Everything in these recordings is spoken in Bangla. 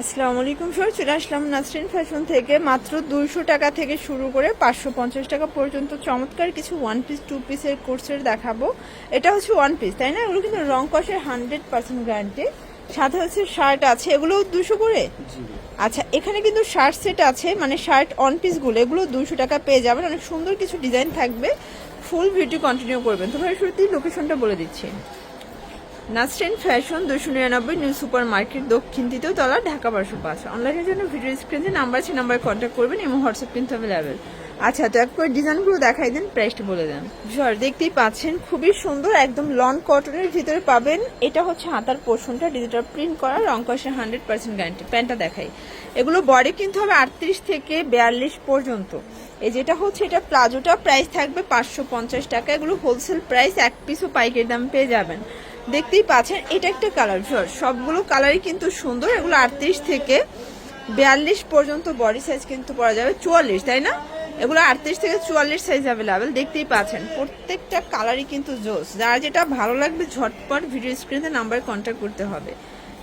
আসসালামু আলাইকুম স্যার চলে আসলাম নাসরিন ফ্যাশন থেকে। মাত্র দুইশো টাকা থেকে শুরু করে পাঁচশো পঞ্চাশ টাকা পর্যন্ত চমৎকার কিছু ওয়ান পিস টু পিসের কোর্সের দেখাবো। এটা হচ্ছে ওয়ান পিস তাই না? এগুলো কিন্তু রং কষের হান্ড্রেড পার্সেন্ট গ্যারান্টি সাথে হচ্ছে শার্ট আছে এগুলো দুশো করে? আচ্ছা এখানে কিন্তু শার্ট সেট আছে মানে শার্ট অন পিসগুলো এগুলো দুশো টাকা পেয়ে যাবেন। অনেক সুন্দর কিছু ডিজাইন থাকবে। ফুল ভিডিও কন্টিনিউ করবেন। তো ভাই শুরুতেই লোকেশনটা বলে দিচ্ছি। নাসরিন ফ্যাশন, দুশো নিরানব্বই নিউ সুপার মার্কেট দক্ষিণ তৃতীয় তলা, ঢাকা বারোশো পাঁচ। অনলাইনের জন্য ভিডিও স্ক্রিনে নাম্বার আছে, নাম্বারে কন্ট্যাক্ট করবেন, এবং হোয়াটসঅ্যাপ কিন্তু অ্যাভেলেবেল আচ্ছা তো এক করে ডিজাইনগুলো দেখাই দেন প্রাইসটা বলে দেন। ঝড় দেখতেই পাচ্ছেন, খুবই সুন্দর, একদম লন কটনের ভিতরে পাবেন। এটা হচ্ছে হাতার পোর্শনটা ডিজিটাল প্রিন্ট করা, রং কষে হান্ড্রেড পার্সেন্ট গ্যারান্টি প্যান্টটা দেখাই। এগুলো বডি কিন্তু হবে আটত্রিশ থেকে বিয়াল্লিশ পর্যন্ত। এই যেটা হচ্ছে, এটা প্লাজোটা প্রাইস থাকবে পাঁচশো পঞ্চাশ টাকা। এগুলো হোলসেল প্রাইস এক পিসও পাইকারি দাম পেয়ে যাবেন। দেখতেই পাচ্ছেন, এটা একটা কালার ঝড় সবগুলো কালারই কিন্তু সুন্দর, এগুলো আটত্রিশ থেকে বিয়াল্লিশ পর্যন্ত বডি সাইজ কিন্তু পরা যাবে, চুয়াল্লিশ, তাই না? এগুলো আটত্রিশ থেকে চুয়াল্লিশ সাইজ অ্যাভেলেবেল দেখতেই পাচ্ছেন। প্রত্যেকটা কালারই কিন্তু জোস। যার যেটা ভালো লাগবে, ঝটপট ভিডিও স্ক্রিনে নাম্বারে কন্ট্যাক্ট করতে হবে।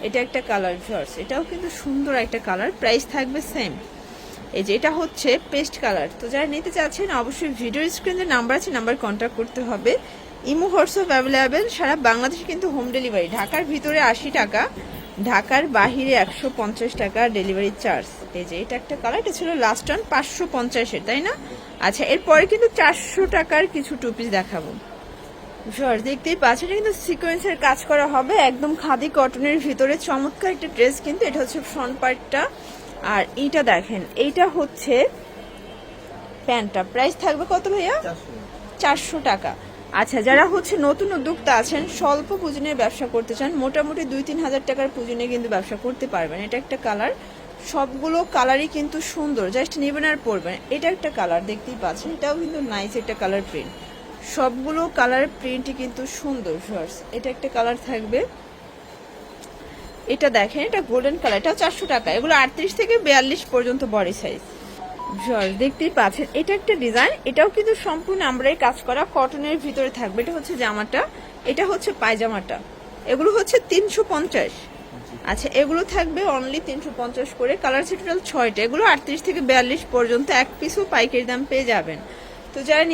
এটা একটা কালার ঝর্স এটাও কিন্তু সুন্দর একটা কালার প্রাইস থাকবে সেম এই যে, এটা হচ্ছে পেস্ট কালার তো যারা নিতে চাচ্ছেন, অবশ্যই ভিডিও স্ক্রিনে নাম্বার আছে নাম্বার কন্ট্যাক্ট করতে হবে। ইমো হোয়াটসঅ্যাপ অ্যাভেলেবেল সারা বাংলাদেশে কিন্তু হোম ডেলিভারি। ঢাকার ভিতরে আশি টাকা ঢাকার বাহিরে একশো পঞ্চাশ টাকা ডেলিভারি চার্জ। এই যে এটা একটা কালার এটা ছিল লাস্ট অন পাঁচশো পঞ্চাশের তাই না? আচ্ছা এরপরে কিন্তু চারশো টাকার কিছু টু পিস দেখাবো। জর দেখতেই পাচ্ছেন এটা কিন্তু সিকোয়েন্সের কাজ করা হবে একদম খাদি কটনের ভিতরে। চমৎকার একটা ড্রেস কিন্তু এটা হচ্ছে ফ্রন্ট পার্টটা আর এইটা দেখেন এইটা হচ্ছে প্যান্টটা। প্রাইস থাকবে কত ভাইয়া? চারশো টাকা। আচ্ছা যারা হচ্ছে নতুন উদ্যোক্তা আছেন, স্বল্প পুঁজিনের ব্যবসা করতে চান, মোটামুটি দুই তিন হাজার টাকার পুঁজিনে কিন্তু ব্যবসা করতে পারবেন। এটা একটা কালার সবগুলো কালারই কিন্তু সুন্দর জাস্ট নেবেন আর পরবেন। এটা একটা কালার দেখতেই পাচ্ছেন। এটাও কিন্তু নাইস একটা কালার প্রিন্ট সবগুলো কালার প্রিন্টই কিন্তু সুন্দর শর্টস এটা একটা কালার থাকবে। এটা দেখেন, এটা গোল্ডেন কালার এটাও চারশো টাকা। এগুলো আটত্রিশ থেকে বিয়াল্লিশ পর্যন্ত বডি সাইজ জর্জ দেখতেই পাচ্ছেন, এটা একটা ডিজাইন এটাও কিন্তু সম্পূর্ণ আমরাই কাজ করা কটনের ভিতরে থাকবে, এটা হচ্ছে জামাটা, এটা হচ্ছে পায়জামাটা, এগুলো হচ্ছে তিনশো পঞ্চাশ। আচ্ছা এগুলো থাকবে অনলি তিনশো পঞ্চাশ করে কালার আছে ছয়টা, এগুলো আটত্রিশ থেকে বিয়াল্লিশ পর্যন্ত এক পিসও পাইকারি দাম পেয়ে যাবেন। তো যারা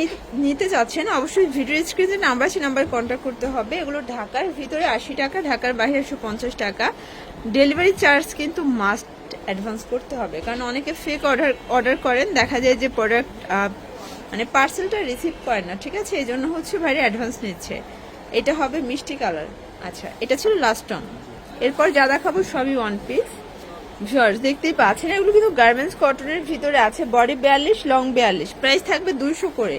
নিতে চাচ্ছেন, অবশ্যই ভিডিও স্ক্রিনে নাম্বার আছে নাম্বার কন্ট্যাক্ট করতে হবে, এগুলো ঢাকার ভিতরে আশি টাকা, ঢাকার বাইরে একশো পঞ্চাশ টাকা। ডেলিভারি চার্জ কিন্তু মাস্ট অ্যাডভান্স করতে হবে। কারণ অনেকে ফেক অর্ডার অর্ডার করেন, দেখা যায় যে প্রোডাক্ট মানে পার্সেলটা রিসিভ করে না, ঠিক আছে? এই জন্য হচ্ছে বাইরে অ্যাডভান্স নিচ্ছে। এটা হবে মিষ্টি কালার। আচ্ছা এটা ছিল লাস্ট অন এরপর যা দেখাবো সবই ওয়ান পিস জর্জ দেখতেই পাচ্ছেন, এগুলো কিন্তু গার্মেন্টস কটনের ভিতরে আছে বডি বিয়াল্লিশ লং বিয়াল্লিশ। প্রাইস থাকবে দুইশো করে।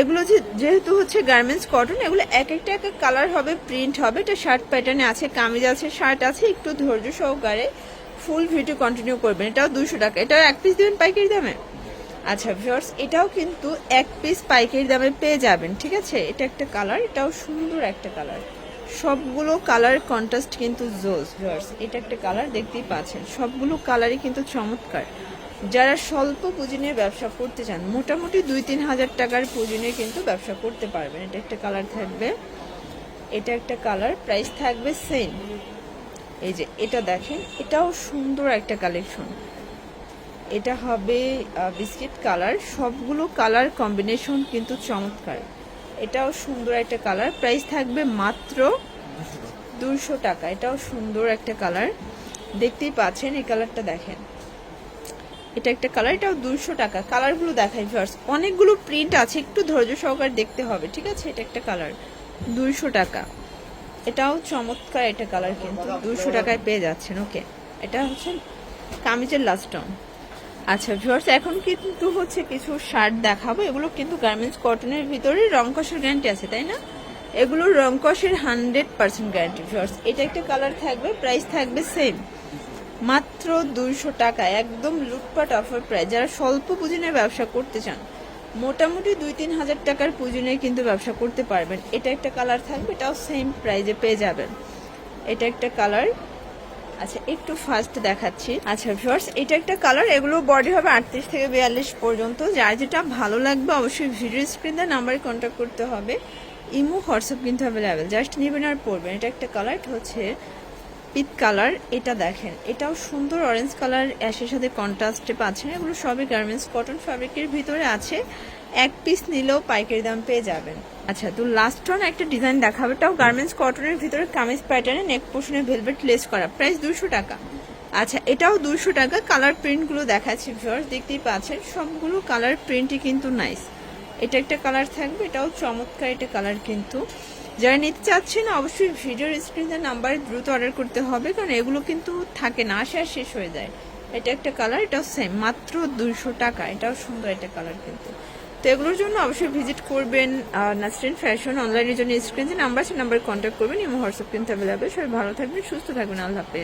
এগুলো যে, যেহেতু হচ্ছে গার্মেন্টস কটন এগুলো এক একটা এক এক কালার হবে প্রিন্ট হবে। এটা শার্ট প্যাটার্নে আছে, কামিজ আছে শার্ট আছে, একটু ধৈর্য সহকারে। ফুল ভিডিও কন্টিনিউ করবেন। এটাও দুশো টাকা। এটাও এক পিস দেবেন পাইকারি দামে? আচ্ছা ভিউয়ার্স এটাও কিন্তু এক পিস পাইকারি দামে পেয়ে যাবেন, ঠিক আছে? এটা একটা কালার এটাও সুন্দর একটা কালার সবগুলো কালার কন্ট্রাস্ট কিন্তু জোস ভিউয়ার্স এটা একটা কালার দেখতেই পাচ্ছেন। সবগুলো কালারই কিন্তু চমৎকার। যারা স্বল্প পুঁজি নিয়ে ব্যবসা করতে চান, মোটামুটি দুই তিন হাজার টাকার পুঁজি নিয়ে কিন্তু ব্যবসা করতে পারবেন। এটা একটা কালার থাকবে। এটা একটা কালার প্রাইস থাকবে সেম এই যে এটা দেখেন, এটাও সুন্দর একটা কালেকশন এটা হবে বিস্কিট কালার সবগুলো কালার কম্বিনেশন কিন্তু চমৎকার। এটাও সুন্দর একটা কালার প্রাইস থাকবে মাত্র দুশো টাকা। এটাও সুন্দর একটা কালার দেখতেই পাচ্ছেন, এই কালারটা দেখেন। এটা একটা কালার এটাও দুশো টাকা। কালারগুলো দেখাই ফার্স্ট অনেকগুলো প্রিন্ট আছে, একটু ধৈর্য সহকারে দেখতে হবে, ঠিক আছে? এটা একটা কালার দুইশো টাকা। এটাও চমৎকার এটা কালার কিন্তু। দুশো টাকায় পেয়ে যাচ্ছেন, ওকে। এটা হচ্ছে কামিজের লাস্ট অন আচ্ছা ভিউয়ার্স এখন কিন্তু হচ্ছে কিছু শার্ট দেখাবো। এগুলো কিন্তু গার্মেন্টস কটনের ভিতরে রং কষের গ্যারান্টি আছে, তাই না? এগুলো রং কষের হান্ড্রেড পার্সেন্ট গ্যারান্টি ভিউয়ার্স এটা একটা কালার থাকবে প্রাইস থাকবে সেম মাত্র দুইশো টাকা, একদম লুটপাট অফার প্রাইস যারা স্বল্প পুঁজি ব্যবসা করতে চান মোটামুটি দুই তিন হাজার টাকার পুঁজি নিয়ে কিন্তু ব্যবসা করতে পারবেন। এটা একটা কালার থাকবে, এটাও সেম প্রাইজে পেয়ে যাবেন। এটা একটা কালার আচ্ছা একটু ফার্স্ট দেখাচ্ছি। আচ্ছা ভিউয়ার্স এটা একটা কালার এগুলো বডি হবে আটত্রিশ থেকে বিয়াল্লিশ পর্যন্ত। যার যেটা ভালো লাগবে, অবশ্যই ভিডিও স্ক্রিনে নাম্বারে কন্ট্যাক্ট করতে হবে। ইমো, হোয়াটসঅ্যাপ কিন্তু অ্যাভেলেবেল জাস্ট নেবেন আর পড়বেন। এটা একটা কালার হচ্ছে পিত কালার, এটা দেখেন। এটাও সুন্দর অরেঞ্জ কালার, অ্যাশের সাথে কন্ট্রাস্টে পাচ্ছেন। এগুলো সবই গার্মেন্টস কটন ফ্যাব্রিকের ভিতরে আছে। এক পিস নিলেও পাইকারি দাম পেয়ে যাবেন। আচ্ছা তো লাস্ট ওয়ান একটা ডিজাইন দেখাবে। এটাও গার্মেন্টস কটনের ভিতরে কামিজ প্যাটার্নে নেক পোর্শনে ভেলভেট লেস করা। প্রাইস দুশো টাকা। আচ্ছা এটাও দুশো টাকা। কালার প্রিন্টগুলো দেখাচ্ছি ভিউয়ার্স দেখতেই পাচ্ছেন। সবগুলো কালার প্রিন্টই কিন্তু নাইস এটা একটা কালার থাকবে, এটাও চমৎকার একটা কালার কিন্তু। যারা নিতে চাচ্ছেন, অবশ্যই ভিডিওর স্ক্রিনের নাম্বারে দ্রুত অর্ডার করতে হবে, কারণ এগুলো কিন্তু থাকে না, আসে আর শেষ হয়ে যায়। এটা একটা কালার এটাও সেম মাত্র দুইশো টাকা, এটাও সুন্দর একটা কালার কিন্তু। তো এগুলোর জন্য অবশ্যই ভিজিট করবেন নাসরিন ফ্যাশন অনলাইনের জন্য স্ক্রিনে নাম্বার আছে নাম্বারে কন্ট্যাক্ট করবেন এবং হোয়াটসঅ্যাপ কিন্তু অ্যাভেলেবেল সবাই ভালো থাকবেন, সুস্থ থাকবেন, আল্লাহ হাফেজ।